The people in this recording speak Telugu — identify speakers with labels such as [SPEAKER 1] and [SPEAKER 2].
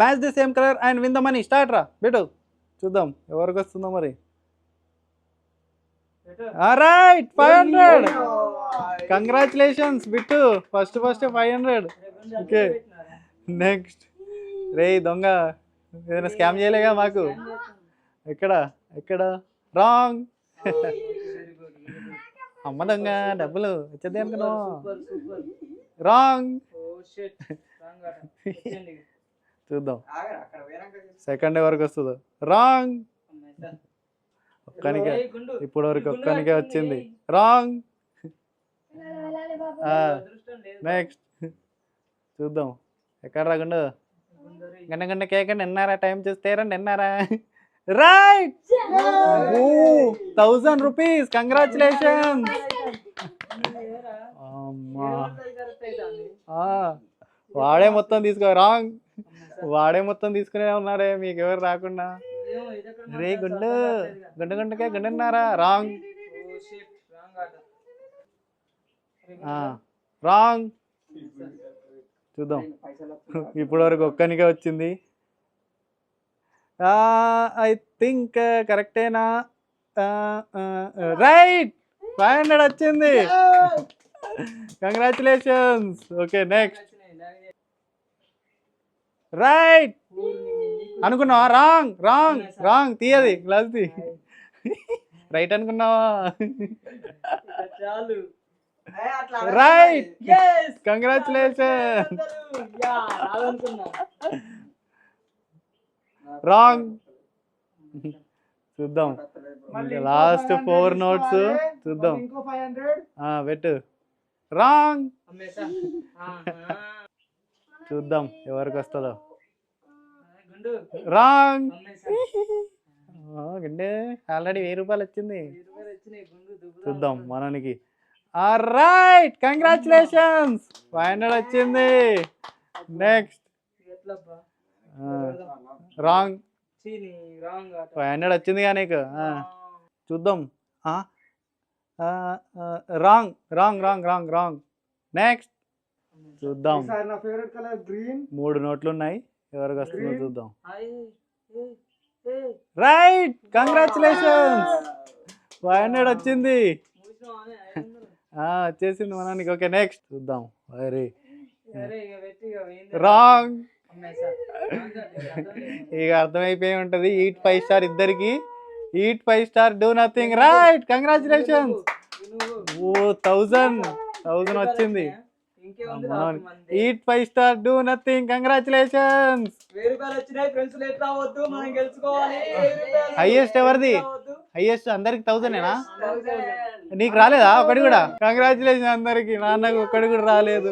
[SPEAKER 1] Match the same colour and win the money. Start రా. బిటు చూద్దాం. ఎవరికి వస్తుందో మరి. Right five hundred congratulations Bittu. First first five hundred okay next రే దొంగ. ఏదైనా స్కామ్ చేయలేగా మాకు? ఎక్కడ? ఎక్కడ? రాంగ్ అమ్మ దొంగ డబ్బులు. వచ్చేది అనుకున్నావు? రాంగ్ చూద్దాం. సెకండ్ వరకు వస్తుందో? రాంగ్. ఒక్కనికే. ఇప్పుడు వరకు ఒక్కనికే వచ్చింది. రాంగ్. నెక్స్ట్. చూద్దాం. ఎక్కడ రాకుండా గంట గంట కేక్ అండి ఎన్నారా టైం చూస్తారండి ఎన్నారా రైట్. Thousand rupees. కంగ్రాచులేషన్ వాడే మొత్తం తీసుకో. రాంగ్. వాడే మొత్తం తీసుకునే ఉన్నాడే మీకు ఎవరు రాకుండా రే గుండు గుండు గుండకే గుండున్నారా? రాంగ్. రాంగ్ చూద్దాం. ఇప్పటి వరకు ఒక్కనికే వచ్చింది. ఐ థింక్ కరెక్టేనా? రైట్. ఫైవ్ హండ్రెడ్ వచ్చింది. కంగ్రాచులేషన్స్ ఓకే నెక్స్ట్ రైట్ అనుకున్నావా? రాంగ్ రాంగ్ రాంగ్ తీయది గ్లాస్ తీ. రైట్ అనుకున్నావా?
[SPEAKER 2] చాలు.
[SPEAKER 1] Right
[SPEAKER 2] Yes!
[SPEAKER 1] కంగ్రాచులేషన్. రాంగ్ చూద్దాం. లాస్ట్ ఫోర్ నోట్స్ చూద్దాం. పెట్టు. రాంగ్. చూద్దాం ఎవరికి వస్తుందో. రాంగ్. గండే. ఆల్రెడీ వెయ్యి రూపాయలు వచ్చింది. చూద్దాం మననికి. రైట్. కంగ్రాచులేషన్స్ ఫైవ్ హండ్రెడ్ వచ్చింది నెక్స్ట్? రాంగ్. ఫైవ్ హండ్రెడ్ వచ్చింది కానీ నీకు. చూద్దాం. Wrong wrong wrong wrong wrong. Next చూద్దాం.
[SPEAKER 3] నా ఫేవరెట్ కలర్ గ్రీన్
[SPEAKER 1] మూడు నోట్లు ఉన్నాయి ఎవరికి వస్తుందో. చూద్దాం. రైట్ కంగ్రాచులేషన్స్ ఫైవ్ హండ్రెడ్ వచ్చింది? వచ్చేసింది మనకి ఓకే నెక్స్ట్ చూద్దాం. అరే
[SPEAKER 2] పోయింది.
[SPEAKER 1] రాంగ్
[SPEAKER 2] ఇక
[SPEAKER 1] అర్థమైపోయి ఉంటది. ఈట్ ఫైవ్ స్టార్ ఇద్దరికి. Eat five star do nothing right congratulations oh thousand thousand వచ్చింది. Eat five star do nothing congratulations. Highest ఎవరిది? హైయెస్ట్ అందరికి
[SPEAKER 2] Thousand.
[SPEAKER 1] నీకు రాలేదా? ఒకటి కూడా. కంగ్రాచులేషన్ అందరికి. నాన్నకు ఒక్కడి కూడా రాలేదు.